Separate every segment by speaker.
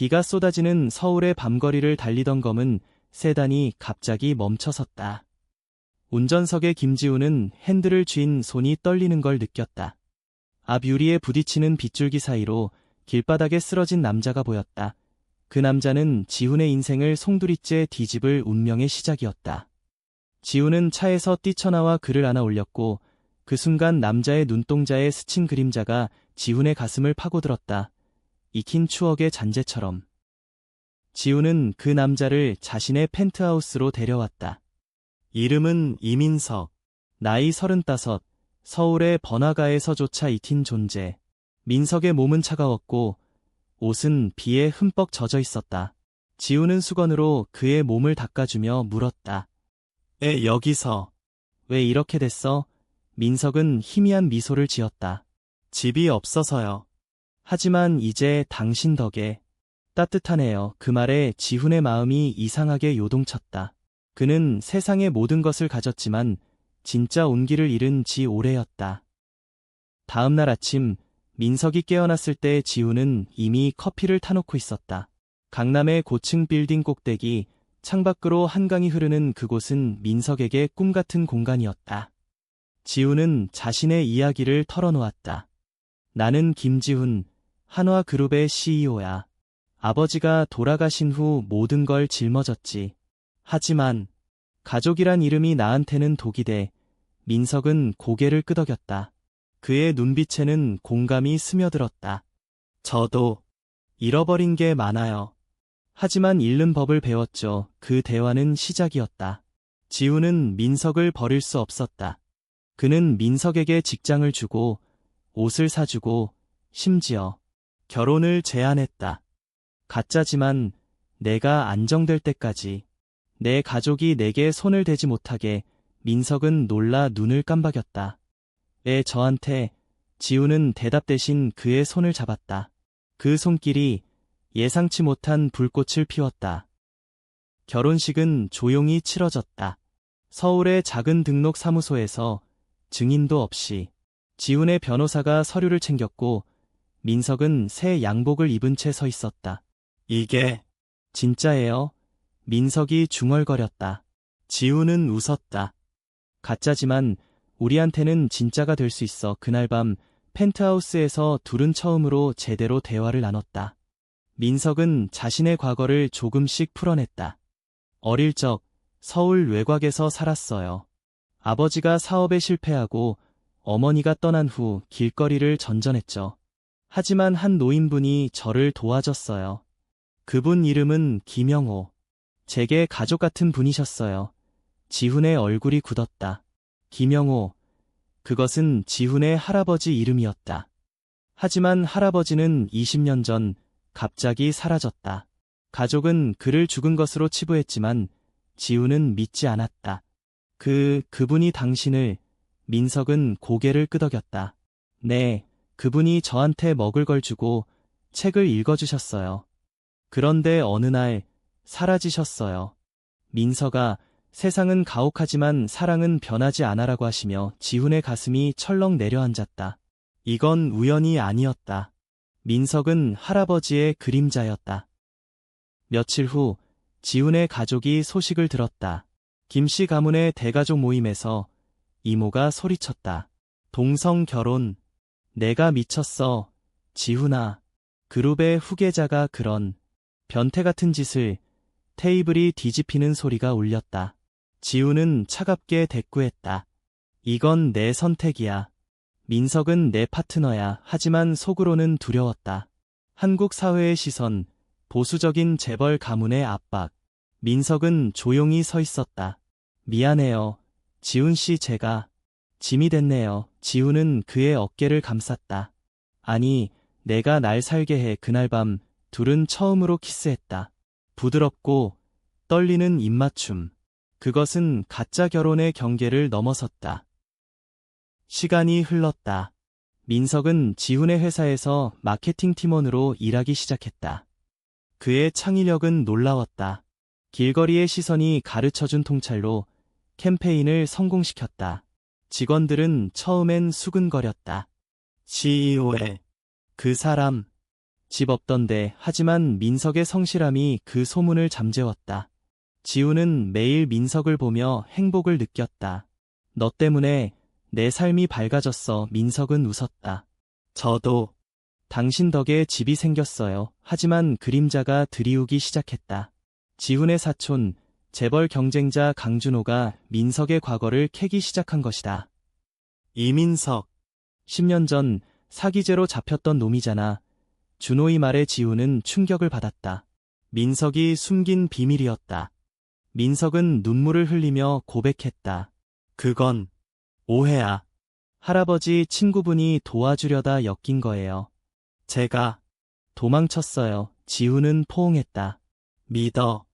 Speaker 1: 비가 쏟아지는 서울의 밤거리를 달리던 검은 세단이 갑자기 멈춰섰다. 운전석의 김지우는 핸들을 쥔 손이 떨리는 걸 느꼈다. 앞 유리에 부딪히는 빗줄기 사이로 길바닥에 쓰러진 남자가 보였다. 그 남자는 지훈의 인생을 송두리째 뒤집을 운명의 시작이었다. 지훈은 차에서 뛰쳐나와 그를 안아 올렸고 그 순간 남자의 눈동자에 스친 그림자가 지훈의 가슴을 파고들었다. 익힌 추억의 잔재처럼. 지훈은 그 남자를 자신의 펜트하우스로 데려왔다. 이름은 이민석. 나이 서른다섯. 서울의 번화가에서조차 익힌 존재. 민석의 몸은 차가웠고 옷은 비에 흠뻑 젖어 있었다. 지우는 수건으로 그의 몸을 닦아주며 물었다. 에, 여기서. 왜 이렇게 됐어? 민석은 희미한 미소를 지었다. 집이 없어서요. 하지만 이제 당신 덕에 따뜻하네요. 그 말에 지훈의 마음이 이상하게 요동쳤다. 그는 세상의 모든 것을 가졌지만 진짜 온기를 잃은 지 오래였다. 다음 날 아침 민석이 깨어났을 때 지훈은 이미 커피를 타놓고 있었다. 강남의 고층 빌딩 꼭대기 창밖으로 한강이 흐르는 그곳은 민석에게 꿈 같은 공간이었다. 지훈은 자신의 이야기를 털어놓았다. 나는 김지훈, 한화그룹의 CEO야. 아버지가 돌아가신 후 모든 걸 짊어졌지. 하지만 가족이란 이름이 나한테는 독이 돼 민석은 고개를 끄덕였다. 그의 눈빛에는 공감이 스며들었다. 저도 잃어버린 게 많아요. 하지만 잃는 법을 배웠죠. 그 대화는 시작이었다. 지우는 민석을 버릴 수 없었다. 그는 민석에게 직장을 주고 옷을 사주고 심지어 결혼을 제안했다. 가짜지만 내가 안정될 때까지 내 가족이 내게 손을 대지 못하게 민석은 놀라 눈을 깜박였다. 에 저한테 지우는 대답 대신 그의 손을 잡았다. 그 손길이 예상치 못한 불꽃을 피웠다. 결혼식은 조용히 치러졌다. 서울의 작은 등록 사무소에서 증인도 없이 지훈의 변호사가 서류를 챙겼고 민석은 새 양복을 입은 채 서 있었다. 이게 진짜예요? 민석이 중얼거렸다. 지훈은 웃었다. 가짜지만 우리한테는 진짜가 될 수 있어 그날 밤 펜트하우스에서 둘은 처음으로 제대로 대화를 나눴다. 민석은 자신의 과거를 조금씩 풀어냈다. 어릴 적 서울 외곽에서 살았어요. 아버지가 사업에 실패하고 어머니가 떠난 후 길거리를 전전했죠. 하지만 한 노인분이 저를 도와줬어요. 그분 이름은 김영호. 제게 가족 같은 분이셨어요. 지훈의 얼굴이 굳었다. 김영호. 그것은 지훈의 할아버지 이름이었다. 하지만 할아버지는 20년 전 갑자기 사라졌다. 가족은 그를 죽은 것으로 치부했지만 지훈은 믿지 않았다. 그, 그분이 당신을, 민석은 고개를 끄덕였다. 네, 그분이 저한테 먹을 걸 주고 책을 읽어주셨어요. 그런데 어느 날, 사라지셨어요. 민서가 세상은 가혹하지만 사랑은 변하지 않아라고 하시며 지훈의 가슴이 철렁 내려앉았다. 이건 우연이 아니었다. 민석은 할아버지의 그림자였다. 며칠 후 지훈의 가족이 소식을 들었다. 김씨 가문의 대가족 모임에서 이모가 소리쳤다. 동성 결혼. 내가 미쳤어. 지훈아. 그룹의 후계자가 그런 변태 같은 짓을 테이블이 뒤집히는 소리가 울렸다. 지우는 차갑게 대꾸했다. 이건 내 선택이야. 민석은 내 파트너야. 하지만 속으로는 두려웠다. 한국 사회의 시선, 보수적인 재벌 가문의 압박. 민석은 조용히 서 있었다. 미안해요. 지훈 씨 제가 짐이 됐네요. 지훈은 그의 어깨를 감쌌다. 아니, 내가 날 살게 해. 그날 밤 둘은 처음으로 키스했다. 부드럽고 떨리는 입맞춤. 그것은 가짜 결혼의 경계를 넘어섰다. 시간이 흘렀다. 민석은 지훈의 회사에서 마케팅 팀원으로 일하기 시작했다. 그의 창의력은 놀라웠다. 길거리의 시선이 가르쳐준 통찰로 캠페인을 성공시켰다. 직원들은 처음엔 수근거렸다. CEO의 그 사람, 집 없던데 하지만 민석의 성실함이 그 소문을 잠재웠다. 지우는 매일 민석을 보며 행복을 느꼈다. 너 때문에 내 삶이 밝아졌어. 민석은 웃었다. 저도 당신 덕에 집이 생겼어요. 하지만 그림자가 드리우기 시작했다. 지훈의 사촌, 재벌 경쟁자 강준호가 민석의 과거를 캐기 시작한 것이다. 이민석. 10년 전 사기죄로 잡혔던 놈이잖아. 준호의 말에 지훈은 충격을 받았다. 민석이 숨긴 비밀이었다. 민석은 눈물을 흘리며 고백했다. 그건 오해야. 할아버지 친구분이 도와주려다 엮인 거예요. 제가 도망쳤어요. 지훈은 포옹했다. 믿어.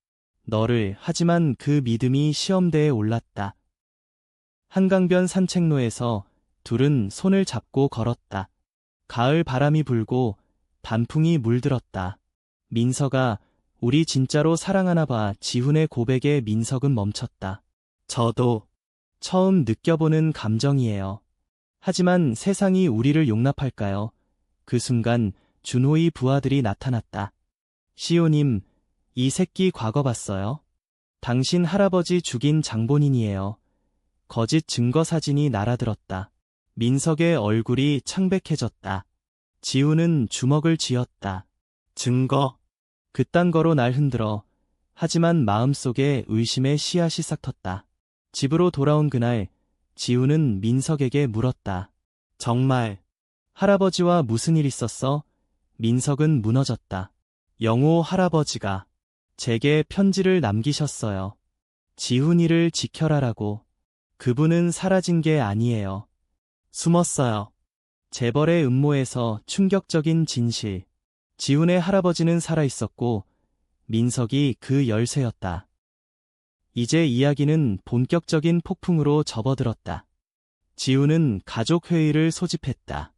Speaker 1: 너를 하지만 그 믿음이 시험대에 올랐다. 한강변 산책로에서 둘은 손을 잡고 걸었다. 가을 바람이 불고 단풍이 물들었다. 민서가 우리 진짜로 사랑하나 봐 지훈의 고백에 민석은 멈췄다. 저도 처음 느껴보는 감정이에요. 하지만 세상이 우리를 용납할까요? 그 순간 준호의 부하들이 나타났다. 시오님, 이 새끼 과거 봤어요? 당신 할아버지 죽인 장본인이에요. 거짓 증거 사진이 날아들었다. 민석의 얼굴이 창백해졌다. 지우는 주먹을 쥐었다. 증거. 그딴 거로 날 흔들어. 하지만 마음속에 의심의 씨앗이 싹텄다. 집으로 돌아온 그날, 지우는 민석에게 물었다. 정말, 할아버지와 무슨 일 있었어? 민석은 무너졌다. 영호 할아버지가 제게 편지를 남기셨어요. 지훈이를 지켜라라고. 그분은 사라진 게 아니에요. 숨었어요. 재벌의 음모에서 충격적인 진실. 지훈의 할아버지는 살아있었고, 민석이 그 열쇠였다. 이제 이야기는 본격적인 폭풍으로 접어들었다. 지훈은 가족회의를 소집했다.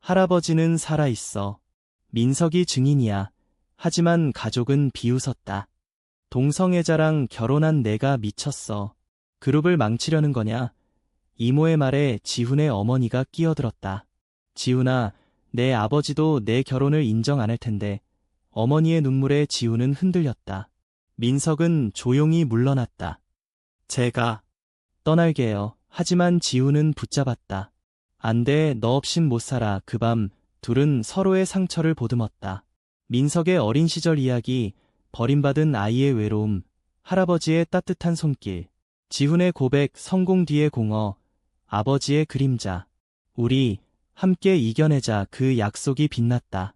Speaker 1: 할아버지는 살아있어. 민석이 증인이야. 하지만 가족은 비웃었다. 동성애자랑 결혼한 내가 미쳤어. 그룹을 망치려는 거냐? 이모의 말에 지훈의 어머니가 끼어들었다. 지훈아, 내 아버지도 내 결혼을 인정 안 할 텐데. 어머니의 눈물에 지훈은 흔들렸다. 민석은 조용히 물러났다. 제가 떠날게요. 하지만 지훈은 붙잡았다. 안 돼, 너 없인 못 살아. 그 밤 둘은 서로의 상처를 보듬었다. 민석의 어린 시절 이야기, 버림받은 아이의 외로움, 할아버지의 따뜻한 손길, 지훈의 고백, 성공 뒤의 공허, 아버지의 그림자. 우리 함께 이겨내자 그 약속이 빛났다.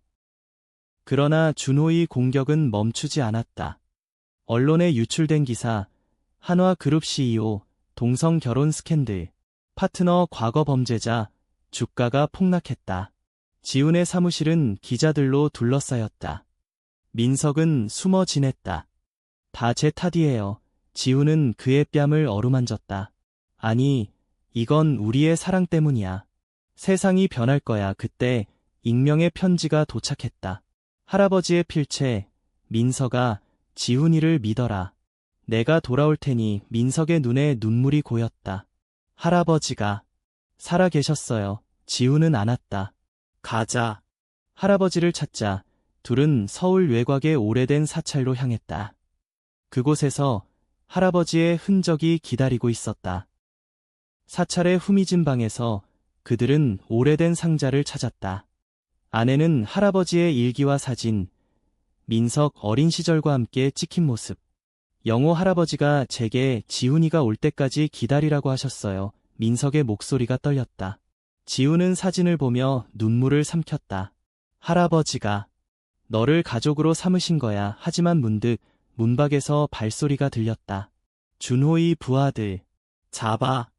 Speaker 1: 그러나 준호의 공격은 멈추지 않았다. 언론에 유출된 기사, 한화 그룹 CEO, 동성 결혼 스캔들, 파트너 과거 범죄자, 주가가 폭락했다. 지훈의 사무실은 기자들로 둘러싸였다. 민석은 숨어 지냈다. 다 제 탓이에요. 지훈은 그의 뺨을 어루만졌다. 아니, 이건 우리의 사랑 때문이야. 세상이 변할 거야. 그때 익명의 편지가 도착했다. 할아버지의 필체, 민서가 지훈이를 믿어라. 내가 돌아올 테니 민석의 눈에 눈물이 고였다. 할아버지가 살아 계셨어요. 지훈은 안 왔다. 가자. 할아버지를 찾자 둘은 서울 외곽의 오래된 사찰로 향했다. 그곳에서 할아버지의 흔적이 기다리고 있었다. 사찰의 후미진 방에서 그들은 오래된 상자를 찾았다. 안에는 할아버지의 일기와 사진, 민석 어린 시절과 함께 찍힌 모습. 영호 할아버지가 제게 지훈이가 올 때까지 기다리라고 하셨어요. 민석의 목소리가 떨렸다. 지우는 사진을 보며 눈물을 삼켰다. 할아버지가 너를 가족으로 삼으신 거야. 하지만 문득 문밖에서 발소리가 들렸다. 준호의 부하들 잡아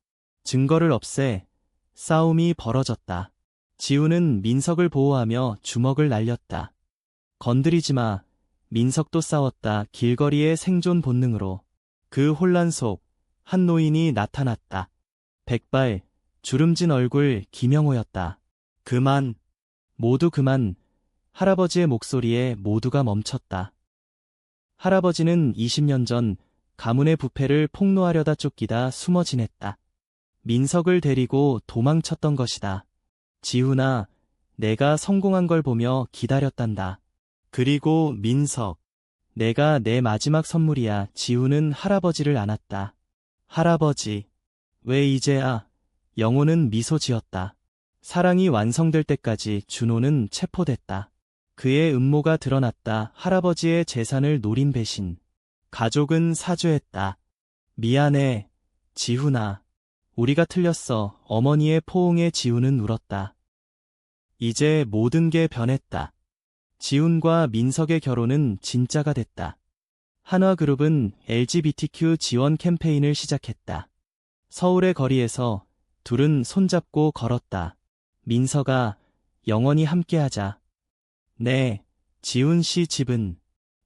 Speaker 1: 증거를 없애 싸움이 벌어졌다. 지우는 민석을 보호하며 주먹을 날렸다. 건드리지 마. 민석도 싸웠다. 길거리의 생존 본능으로. 그 혼란 속 한 노인이 나타났다. 백발, 주름진 얼굴 김영호였다. 그만. 모두 그만. 할아버지의 목소리에 모두가 멈췄다. 할아버지는 20년 전 가문의 부패를 폭로하려다 쫓기다 숨어 지냈다. 민석을 데리고 도망쳤던 것이다. 지훈아, 내가 성공한 걸 보며 기다렸단다. 그리고 민석. 내가 내 마지막 선물이야. 지우는 할아버지를 안았다. 할아버지. 왜 이제야? 영호는 미소 지었다. 사랑이 완성될 때까지 준호는 체포됐다. 그의 음모가 드러났다. 할아버지의 재산을 노린 배신. 가족은 사죄했다. 미안해, 지훈아. 우리가 틀렸어. 어머니의 포옹에 지훈은 울었다. 이제 모든 게 변했다. 지훈과 민석의 결혼은 진짜가 됐다. 한화그룹은 LGBTQ 지원 캠페인을 시작했다. 서울의 거리에서 둘은 손잡고 걸었다. 민서가 영원히 함께하자. 네, 지훈 씨 집은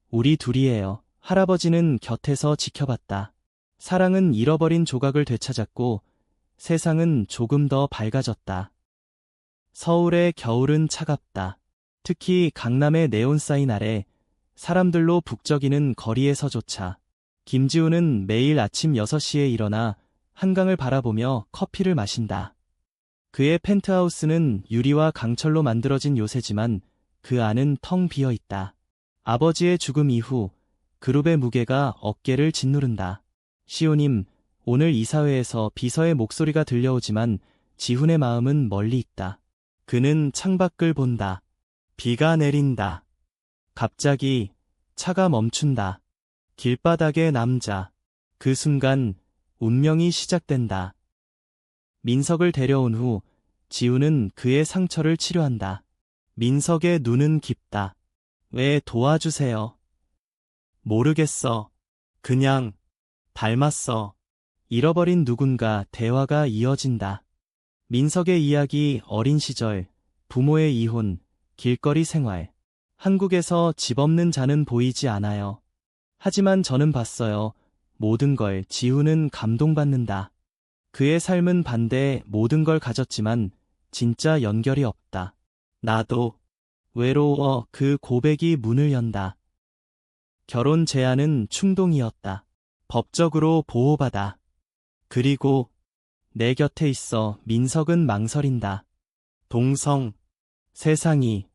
Speaker 1: 우리 둘이에요. 할아버지는 곁에서 지켜봤다. 사랑은 잃어버린 조각을 되찾았고 세상은 조금 더 밝아졌다. 서울의 겨울은 차갑다. 특히 강남의 네온사인 아래 사람들로 북적이는 거리에서조차 김지우는 매일 아침 6시에 일어나 한강을 바라보며 커피를 마신다. 그의 펜트하우스는 유리와 강철로 만들어진 요새지만 그 안은 텅 비어 있다. 아버지의 죽음 이후 그룹의 무게가 어깨를 짓누른다. 시오님, 오늘 이사회에서 비서의 목소리가 들려오지만 지훈의 마음은 멀리 있다. 그는 창밖을 본다. 비가 내린다. 갑자기 차가 멈춘다. 길바닥의 남자. 그 순간 운명이 시작된다. 민석을 데려온 후 지우는 그의 상처를 치료한다. 민석의 눈은 깊다. 왜 도와주세요? 모르겠어. 그냥 닮았어. 잃어버린 누군가 대화가 이어진다. 민석의 이야기 어린 시절, 부모의 이혼, 길거리 생활. 한국에서 집 없는 자는 보이지 않아요. 하지만 저는 봤어요. 모든 걸 지우는 감동받는다. 그의 삶은 반대에 모든 걸 가졌지만 진짜 연결이 없다. 나도 외로워 그 고백이 문을 연다. 결혼 제안은 충동이었다. 법적으로 보호받아. 그리고 내 곁에 있어 민석은 망설인다. 동성, 세상이.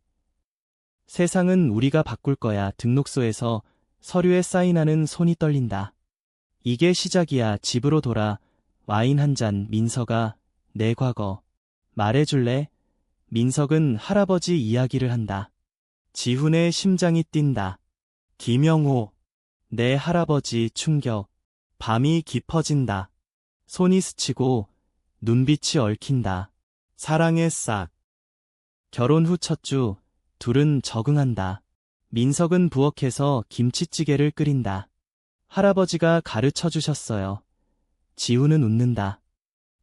Speaker 1: 세상은 우리가 바꿀 거야 등록소에서 서류에 사인하는 손이 떨린다. 이게 시작이야 집으로 돌아 와인 한 잔 민서가 내 과거 말해줄래? 민석은 할아버지 이야기를 한다. 지훈의 심장이 뛴다. 김영호 내 할아버지 충격 밤이 깊어진다. 손이 스치고 눈빛이 얽힌다. 사랑의 싹 결혼 후 첫 주 둘은 적응한다. 민석은 부엌에서 김치찌개를 끓인다. 할아버지가 가르쳐 주셨어요. 지우는 웃는다.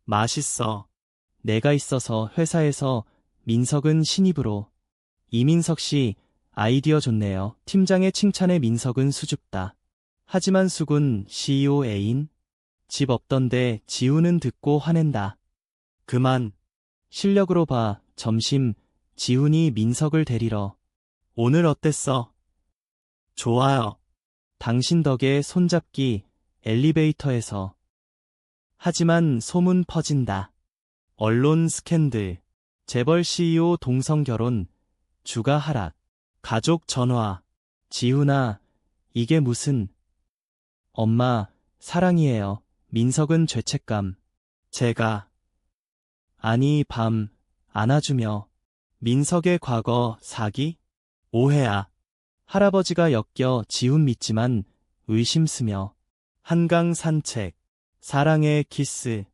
Speaker 1: 맛있어. 내가 있어서 회사에서 민석은 신입으로. 이민석 씨, 아이디어 좋네요. 팀장의 칭찬에 민석은 수줍다. 하지만 수군 CEO 애인? 집 없던데 지우는 듣고 화낸다. 그만. 실력으로 봐. 점심 지훈이 민석을 데리러. 오늘 어땠어? 좋아요. 당신 덕에 손잡기 엘리베이터에서. 하지만 소문 퍼진다. 언론 스캔들. 재벌 CEO 동성 결혼. 주가 하락. 가족 전화. 지훈아, 이게 무슨. 엄마, 사랑이에요. 민석은 죄책감. 제가. 아니, 밤, 안아주며. 민석의 과거, 사기? 오해야. 할아버지가 엮여 지훈 믿지만 의심스며 한강 산책, 사랑의 키스,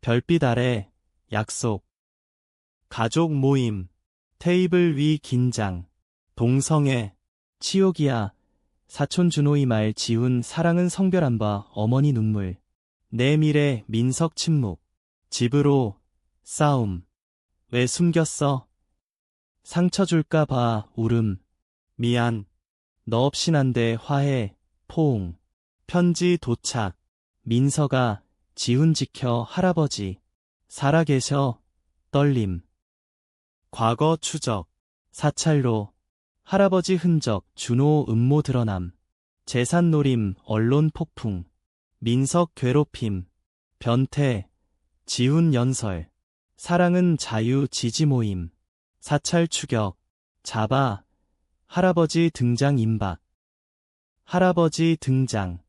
Speaker 1: 별빛 아래 약속, 가족 모임, 테이블 위 긴장, 동성애, 치욕이야, 사촌 준호이 말 지훈 사랑은 성별 안 봐 어머니 눈물, 내 미래 민석 침묵, 집으로 싸움, 왜 숨겼어? 상처 줄까 봐 울음, 미안, 너 없인 안돼 화해, 포옹, 편지 도착, 민서가 지훈 지켜 할아버지, 살아계셔, 떨림, 과거 추적, 사찰로, 할아버지 흔적, 준호 음모 드러남, 재산 노림, 언론 폭풍, 민석 괴롭힘, 변태, 지훈 연설, 사랑은 자유 지지 모임, 사찰 추격, 자바, 할아버지 등장 임박. 할아버지 등장.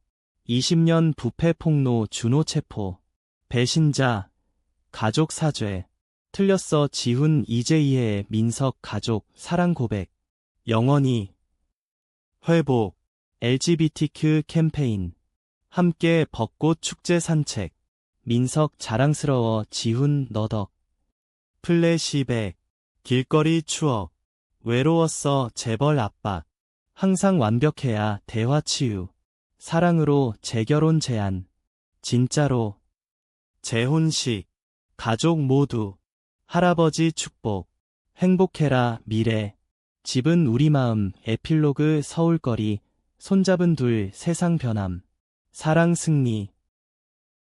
Speaker 1: 20년 부패 폭로 준호 체포. 배신자, 가족 사죄. 틀렸어 지훈 이재희의 민석 가족 사랑 고백. 영원히. 회복. LGBTQ 캠페인. 함께 벚꽃 축제 산책. 민석 자랑스러워 지훈 너덕. 플래시백. 길거리 추억. 외로웠어 재벌 압박. 항상 완벽해야 대화 치유. 사랑으로 재결혼 제안. 진짜로. 재혼식. 가족 모두. 할아버지 축복. 행복해라 미래. 집은 우리 마음 에필로그 서울거리. 손잡은 둘 세상 변함. 사랑 승리.